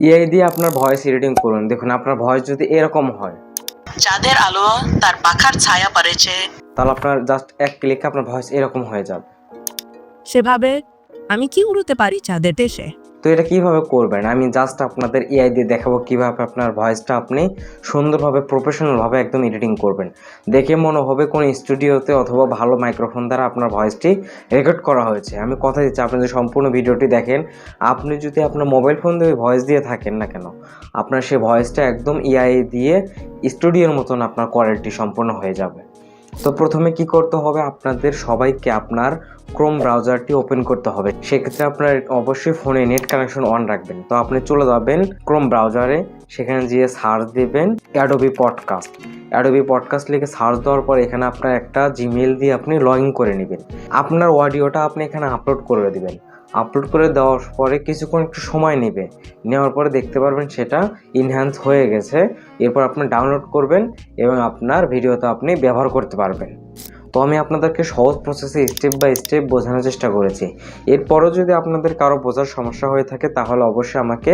AI দিয়ে আপনার voice editing করুন। দেখুন আপনার ভয়েস যদি এরকম হয়। চাঁদের আলো তার পাখার ছায়া পড়েছে। তাহলে আপনার জাস্ট এক ক্লিকে আপনার ভয়েস এরকম হয়ে যাবে। সেভাবে আমি কি উড়তে পারি চাঁদের দেশে? তো এটা কীভাবে করবেন? আমি জাস্ট আপনাদের এআই দিয়ে দেখাবো কীভাবে আপনার ভয়েসটা আপনি সুন্দরভাবে প্রফেশনালভাবে একদম এডিটিং করবেন। দেখে মনে হবে কোনো স্টুডিওতে অথবা ভালো মাইক্রোফোন দ্বারা আপনার ভয়েসটি রেকর্ড করা হয়েছে। আমি কথা দিচ্ছি, আপনি যদি সম্পূর্ণ ভিডিওটি দেখেন, আপনি যদি আপনার মোবাইল ফোন দিয়ে ভয়েস দিয়ে থাকেন না কেন, আপনার সেই ভয়েসটা একদম এআই দিয়ে স্টুডিওর মতন আপনার কোয়ালিটি সম্পূর্ণ হয়ে যাবে। তো প্রথমে কি করতে হবে? আপনাদের সবাইকে আপনার ক্রোম ব্রাউজারটি ওপেন করতে হবে। সেক্ষেত্রে আপনার অবশ্যই ফোনে নেট কানেকশন অন রাখবেন। তো আপনি চলে যাবেন ক্রোম ব্রাউজারে সেখানে গিয়ে সার্চ দিবেন অ্যাডোবি পডকাস্ট অ্যাডোবি পডকাস্ট লিখে সার্চ দেওয়ার পর এখানে আপনার একটা জিমেল দিয়ে আপনি লগ ইন করে নেবেন। আপনার অডিওটা আপনি এখানে আপলোড করে দিবেন। আপলোড করে দেওয়ার পরে কিছুক্ষণ একটু সময় নেবে। নেওয়ার পরে দেখতে পারবেন সেটা ইনহ্যান্স হয়ে গেছে। এরপর আপনি ডাউনলোড করবেন এবং আপনার ভিডিওতে আপনি ব্যবহার করতে পারবেন। তো আমি আপনাদেরকে সহজ প্রসেসে স্টেপ বাই স্টেপ বোঝানোর চেষ্টা করেছি। এরপরও যদি আপনাদের কারও বোঝার সমস্যা হয়ে থাকে, তাহলে অবশ্যই আমাকে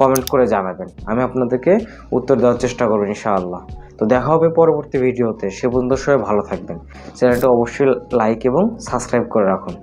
কমেন্ট করে জানাবেন। আমি আপনাদেরকে উত্তর দেওয়ার চেষ্টা করব ইনশাআল্লাহ। তো দেখা হবে পরবর্তী ভিডিওতে সে পর্যন্ত সবাই ভালো থাকবেন। চ্যানেলটা অবশ্যই লাইক এবং সাবস্ক্রাইব করে রাখুন।